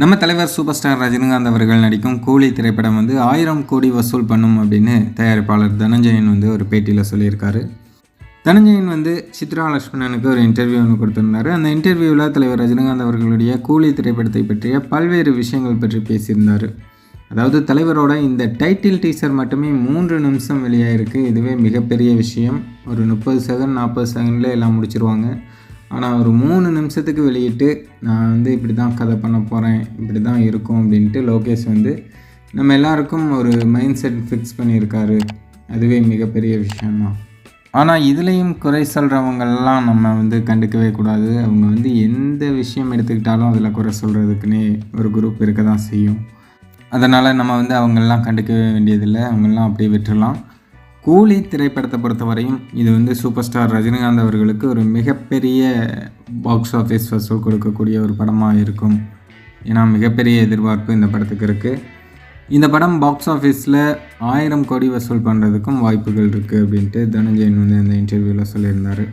நம்ம தலைவர் super star Rajinikanth அவர்கள் நடிக்கும் கூலி திரைப்படம் வந்து ஆயிரம் கோடி வசூல் பண்ணும் அப்படின்னு தயாரிப்பாளர் தனஞ்சயன் வந்து ஒரு பேட்டியில் சொல்லியிருக்காரு. தனஞ்சயன் வந்து சித்ரா லட்சுமணனுக்கு ஒரு இன்டர்வியூ ஒன்று கொடுத்துருந்தாரு. அந்த இன்டர்வியூவில் தலைவர் ரஜினிகாந்த் அவர்களுடைய கூலி திரைப்படத்தை பற்றிய பல்வேறு விஷயங்கள் பற்றி பேசியிருந்தார். அதாவது தலைவரோட இந்த டைட்டில் டீசர் மட்டுமே மூன்று நிமிஷம் வெளியாகிருக்கு இதுவே மிகப்பெரிய விஷயம். ஒரு முப்பது செகண்ட் நாற்பது செகண்டில் எல்லாம் முடிச்சிருவாங்க. ஆனால் ஒரு மூணு நிமிஷத்துக்கு வெளியிட்டு நான் வந்து இப்படி தான் கதை பண்ண போகிறேன் இப்படி தான் இருக்கும் அப்படின்ட்டு லோகேஷ் வந்து நம்ம எல்லாருக்கும் ஒரு மைண்ட் செட் ஃபிக்ஸ் பண்ணியிருக்காரு. அதுவே மிகப்பெரிய விஷயம்தான் ஆனால் இதுலேயும் குறை சொல்கிறவங்கெல்லாம் நம்ம வந்து கண்டுக்கவே கூடாது. அவங்க வந்து எந்த விஷயம் எடுத்துக்கிட்டாலும் அதில் குறை சொல்கிறதுக்குன்னே ஒரு குரூப் இருக்க தான் செய்யும். அதனால் நம்ம வந்து அவங்கெல்லாம் கண்டுக்கவே வேண்டியதில்லை. அவங்கெல்லாம் அப்படியே விட்டுடலாம் கூலி திரைப்படத்தை பொறுத்தவரையும் இது வந்து சூப்பர் ஸ்டார் ரஜினிகாந்த் அவர்களுக்கு ஒரு மிகப்பெரிய பாக்ஸ் ஆஃபீஸ் வசூல் கொடுக்கக்கூடிய ஒரு படமாக இருக்கும். ஏன்னா மிகப்பெரிய எதிர்பார்ப்பு இந்த படத்துக்கு இருக்குது இந்த படம் பாக்ஸ் ஆஃபீஸில் ஆயிரம் கோடி வசூல் பண்ணுறதுக்கும் வாய்ப்புகள் இருக்குது அப்படின்ட்டு தனஞ்சயன் வந்து அந்த இன்டர்வியூவில் சொல்லியிருந்தார்.